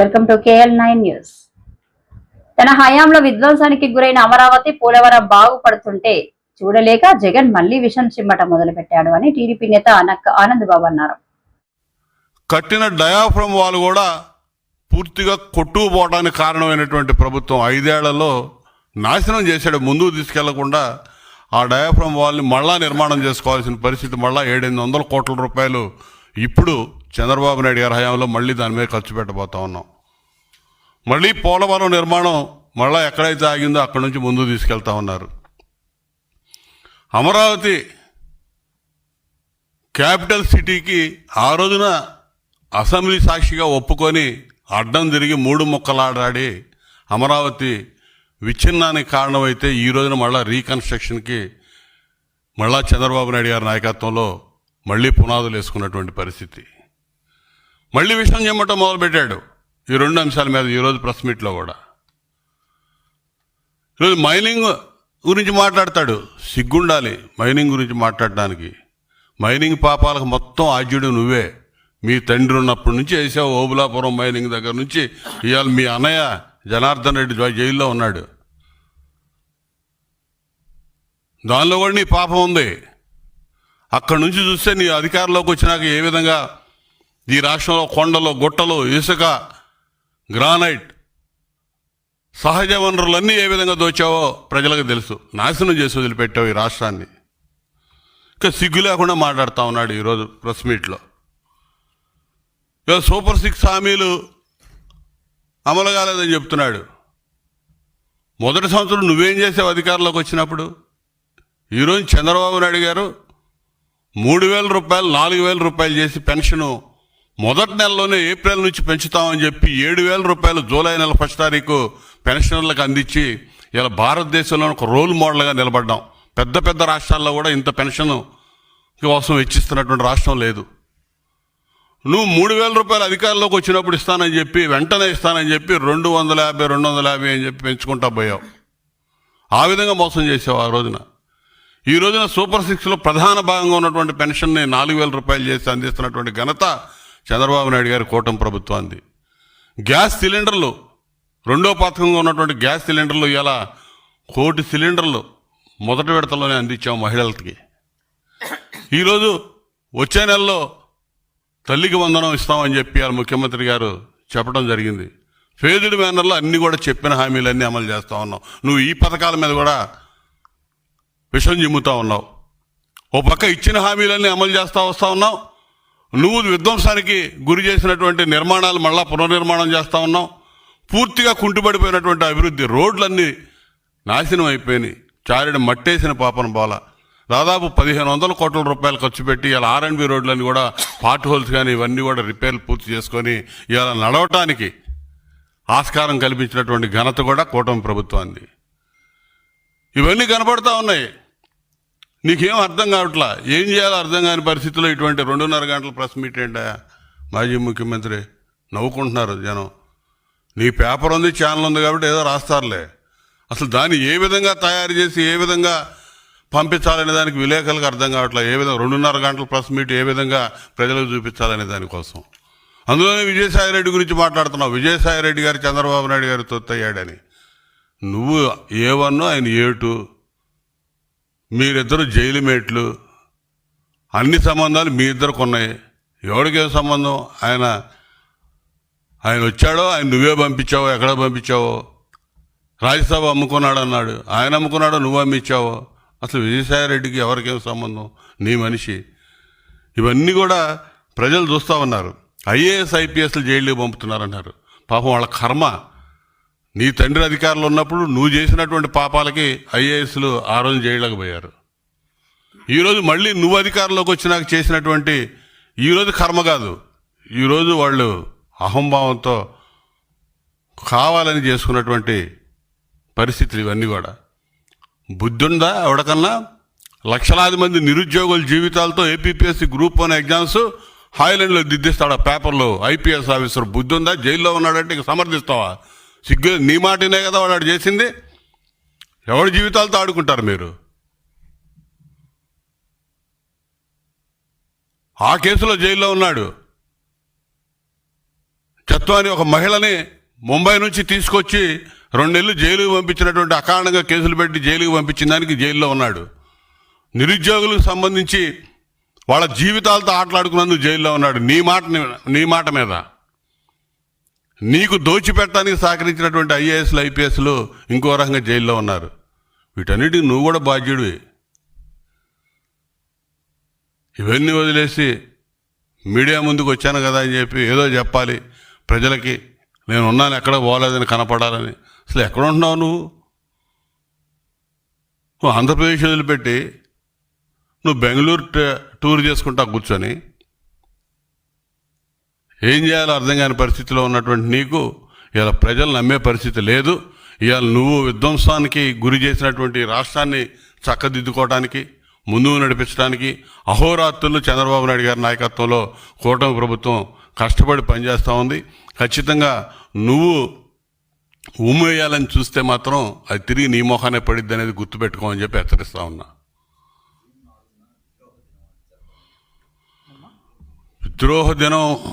Welcome to KL nine news. తన హయాంలో విధ్వంసానికి గురైన అమరావతి పోలవరం బాగుపడుతుంటే చూడలేక జగన్ మళ్ళీ విషం చిమ్మట మొదలుపెట్టాడు అని టీడీపీ నేత అనక్క ఆనంద్ బాబు అన్నారు. కట్టిన డయాఫ్రమ్ వాళ్ళు కూడా పూర్తిగా కొట్టుకుపోవడానికి కారణమైనటువంటి ప్రభుత్వం ఐదేళ్ళలో నాశనం చేశాడు. ముందుకు తీసుకెళ్ళకుండా ఆ డయాఫ్రమ్ వాళ్ళని మళ్ళా నిర్మాణం చేసుకోవాల్సిన పరిస్థితి మళ్ళా ఏడెనిమిది వందల కోట్ల రూపాయలు ఇప్పుడు చంద్రబాబు నాయుడు గారి హయాంలో మళ్ళీ దాని మీద ఖర్చు పెట్టబోతా ఉన్నాం. మళ్ళీ పోలవరం నిర్మాణం మళ్ళీ ఎక్కడైతే ఆగిందో అక్కడి నుంచి ముందుకు తీసుకెళ్తా ఉన్నారు. అమరావతి క్యాపిటల్ సిటీకి ఆ రోజున అసెంబ్లీ సాక్షిగా ఒప్పుకొని అడ్డం తిరిగి మూడు ముక్కలాడాడి అమరావతి విచ్ఛిన్నానికి కారణమైతే ఈ రోజున మళ్ళా రీకన్స్ట్రక్షన్కి మళ్ళా చంద్రబాబు నాయుడు గారి నాయకత్వంలో మళ్ళీ పునాదులు వేసుకున్నటువంటి పరిస్థితి. మళ్ళీ విషయం చెమ్మటం మొదలుపెట్టాడు. ఈ రెండు అంశాల మీద ఈరోజు ప్రెస్ మీట్లో కూడా. ఈరోజు మైనింగ్ గురించి మాట్లాడతాడు. సిగ్గుండాలి మైనింగ్ గురించి మాట్లాడడానికి. మైనింగ్ పాపాలకు మొత్తం ఆద్యుడు నువ్వే. మీ తండ్రి ఉన్నప్పటి నుంచి వేసావు ఓబులాపురం మైనింగ్ దగ్గర నుంచి ఇవాళ మీ అన్నయ్య జనార్దన్ రెడ్డి జైల్లో ఉన్నాడు. దానిలో కూడా నీ పాపం ఉంది. అక్కడి నుంచి చూస్తే నీ అధికారంలోకి వచ్చినాక ఏ విధంగా ఈ రాష్ట్రంలో కొండలు గుట్టలు ఇసుక గ్రానైట్. సహజ వనరులన్నీ ఏ విధంగా దోచావో ప్రజలకు తెలుసు. నాశనం చేసి వదిలిపెట్టావు ఈ రాష్ట్రాన్ని. ఇంకా సిగ్గు లేకుండా మాట్లాడుతూ ఉన్నాడు ఈరోజు ప్రెస్ మీట్లో. ఇక సూపర్ సిక్స్ హామీలు అమలు కాలేదని చెప్తున్నాడు. మొదటి సంవత్సరం నువ్వేం చేసావు అధికారంలోకి వచ్చినప్పుడు? ఈరోజు చంద్రబాబు నాయుడు గారు మూడు వేల రూపాయలు నాలుగు వేల రూపాయలు చేసి పెన్షను మొదటి నెలలోనే ఏప్రిల్ నుంచి పెంచుతామని చెప్పి ఏడు వేల రూపాయలు జూలై నెల ఫస్ట్ తారీఖు పెన్షనర్లకు అందించి ఇలా భారతదేశంలో ఒక రోల్ మోడల్గా నిలబడ్డాం. పెద్ద పెద్ద రాష్ట్రాల్లో కూడా ఇంత పెన్షన్ కోసం ఇచ్చిస్తున్నటువంటి రాష్ట్రం లేదు. నువ్వు మూడు వేల రూపాయలు అధికారంలోకి వచ్చినప్పుడు ఇస్తానని చెప్పి వెంటనే ఇస్తానని చెప్పి రెండు వందల యాభై రెండు వందల యాభై అని చెప్పి పెంచుకుంటా పోయావు. ఆ విధంగా మోసం చేసావు ఆ రోజున. ఈ రోజున సూపర్ సిక్స్లో ప్రధాన భాగంగా ఉన్నటువంటి పెన్షన్ని నాలుగు వేల రూపాయలు చేసి అందిస్తున్నటువంటి ఘనత చంద్రబాబు నాయుడు గారి కూటమి ప్రభుత్వాన్ని గ్యాస్ సిలిండర్లు రెండో పథకంగా ఉన్నటువంటి గ్యాస్ సిలిండర్లు ఇలా కోటి సిలిండర్లు మొదటి విడతలోనే అందించాం మహిళలకి. ఈరోజు వచ్చే నెలలో తల్లికి వందనం ఇస్తామని చెప్పి ముఖ్యమంత్రి గారు చెప్పడం జరిగింది. ఫేజ్డ్ మేనర్లో అన్నీ కూడా చెప్పిన హామీలన్నీ అమలు చేస్తూ ఉన్నావు నువ్వు ఈ పథకాల మీద కూడా విషం చిమ్ముతూ ఉన్నావు. ఓ పక్క ఇచ్చిన హామీలన్నీ అమలు చేస్తూ వస్తూ ఉన్నావు. నువ్వు విధ్వంసానికి గురి చేసినటువంటి నిర్మాణాలు మళ్ళా పునర్నిర్మాణం చేస్తూ ఉన్నావు. పూర్తిగా కుంటుపడిపోయినటువంటి అభివృద్ధి రోడ్లన్నీ నాశనం అయిపోయినాయి. చారిన మట్టేసిన పాపన బాల. దాదాపు పదిహేను వందల కోట్ల రూపాయలు ఖర్చు పెట్టి ఇలా ఆర్ఎండ్బి రోడ్లన్నీ కూడా పార్ట్ హోల్స్ కానీ ఇవన్నీ కూడా రిపేర్లు పూర్తి చేసుకొని ఇలా నడవటానికి ఆస్కారం కల్పించినటువంటి ఘనత కూడా కూటమి ప్రభుత్వాన్ని ఇవన్నీ కనపడతా ఉన్నాయి. నీకేం అర్థం కావట్లా? ఏం చేయాలో అర్థం కాని పరిస్థితిలో ఇటువంటి రెండున్నర గంటల ప్రెస్ మీట్ ఏంటా మాజీ ముఖ్యమంత్రి నవ్వుకుంటున్నారు జనం. నీ పేపర్ ఉంది ఛానల్ ఉంది కాబట్టి ఏదో రాస్తారులే. అసలు దాన్ని ఏ విధంగా తయారు చేసి ఏ విధంగా పంపించాలనే దానికి విలేకరులకు అర్థం కావట్లేదు ఏ విధంగా రెండున్నర గంటల ప్రెస్ మీట్ ఏ విధంగా ప్రజలకు చూపించాలనే దానికోసం అందులోనే విజయసాయి రెడ్డి గురించి మాట్లాడుతున్నావు. విజయసాయి రెడ్డి గారు చంద్రబాబు నాయుడు గారు తొత్తయ్యాడని. నువ్వు ఏ వన్ ఆయన ఏ టూ మీరిద్దరు జైలు మేట్లు. అన్ని సంబంధాలు మీ ఇద్దరికి ఉన్నాయి. ఎవరికి సంబంధం? ఆయన ఆయన వచ్చాడో ఆయన నువ్వే పంపించావో ఎక్కడ పంపించావో? రాజ్యసభ అమ్ముకున్నాడు అన్నాడు ఆయన అమ్ముకున్నాడో నువ్వు అమ్మించావో? అసలు విజయసాయి రెడ్డికి ఎవరికేం సంబంధం? నీ మనిషి. ఇవన్నీ కూడా ప్రజలు చూస్తూ ఉన్నారు. ఐఏఎస్ ఐపీఎస్లు జైలుకి పంపుతున్నారన్నారు. పాపం వాళ్ళ కర్మ. నీ తండ్రి అధికారులు ఉన్నప్పుడు నువ్వు చేసినటువంటి పాపాలకి ఐఏఎస్లు ఆ రోజు జైళ్ళకి ఈరోజు మళ్ళీ నువ్వు అధికారంలోకి వచ్చినాక చేసినటువంటి ఈరోజు కర్మ కాదు. ఈరోజు వాళ్ళు అహంభావంతో కావాలని చేసుకున్నటువంటి పరిస్థితులు ఇవన్నీ కూడా. బుద్ధుందా ఎవడకన్నా లక్షలాది మంది నిరుద్యోగుల జీవితాలతో ఏపీపీఎస్సీ గ్రూప్ వన్ ఎగ్జామ్స్ హాయిలాండ్లో దిద్దిస్తాడు ఆ పేపర్లో ఐపీఎస్ ఆఫీసర్ బుద్ధుందా? జైల్లో ఉన్నాడంటే ఇక సమర్థిస్తావా? సిగ్గు నీ మాటనే కదా వాడు చేసింది. ఎవరి జీవితాలతో ఆడుకుంటారు మీరు? ఆ కేసులో జైల్లో ఉన్నాడు. చత్వాని ఒక మహిళని ముంబై నుంచి తీసుకొచ్చి రెండు నెలలు జైలుకు పంపించినటువంటి అకారణంగా కేసులు పెట్టి జైలుకు పంపించిన దానికి జైల్లో ఉన్నాడు. నిరుద్యోగులకు సంబంధించి వాళ్ళ జీవితాలతో ఆటలాడుకున్నందుకు జైల్లో ఉన్నాడు. నీ మాట నీ మాట మీద. నీకు దోచిపెట్టడానికి సహకరించినటువంటి ఐఏఎస్లు ఐపీఎస్లు ఇంకో రకంగా జైల్లో ఉన్నారు. వీటన్నిటికి నువ్వు కూడా బాధ్యుడివి. ఇవన్నీ వదిలేసి మీడియా ముందుకు వచ్చాను కదా అని చెప్పి ఏదో చెప్పాలి. ప్రజలకి నేను ఉన్నాను ఎక్కడ పోలేదని కనపడాలని. అసలు ఎక్కడ ఉంటున్నావు నువ్వు? నువ్వు ఆంధ్రప్రదేశ్ వదిలిపెట్టి నువ్వు బెంగళూరు టూర్ చేసుకుంటా కూర్చొని ఏం చేయాలో అర్థం కాని పరిస్థితిలో ఉన్నటువంటి నీకు ఇలా ప్రజలు నమ్మే పరిస్థితి లేదు. ఇవాళ నువ్వు విధ్వంసానికి గురి చేసినటువంటి రాష్ట్రాన్ని చక్కదిద్దుకోవడానికి ముందుకు నడిపించడానికి అహోరాత్రులు చంద్రబాబు నాయుడు గారి నాయకత్వంలో కూటమి ప్రభుత్వం కష్టపడి పనిచేస్తూ ఉంది. ఖచ్చితంగా నువ్వు ఉమ్మేయాలని చూస్తే మాత్రం అది తిరిగి నీ మొహానే పడిద్ది అనేది గుర్తుపెట్టుకోమని చెప్పి హెచ్చరిస్తా ఉన్నా. విద్రోహ దినం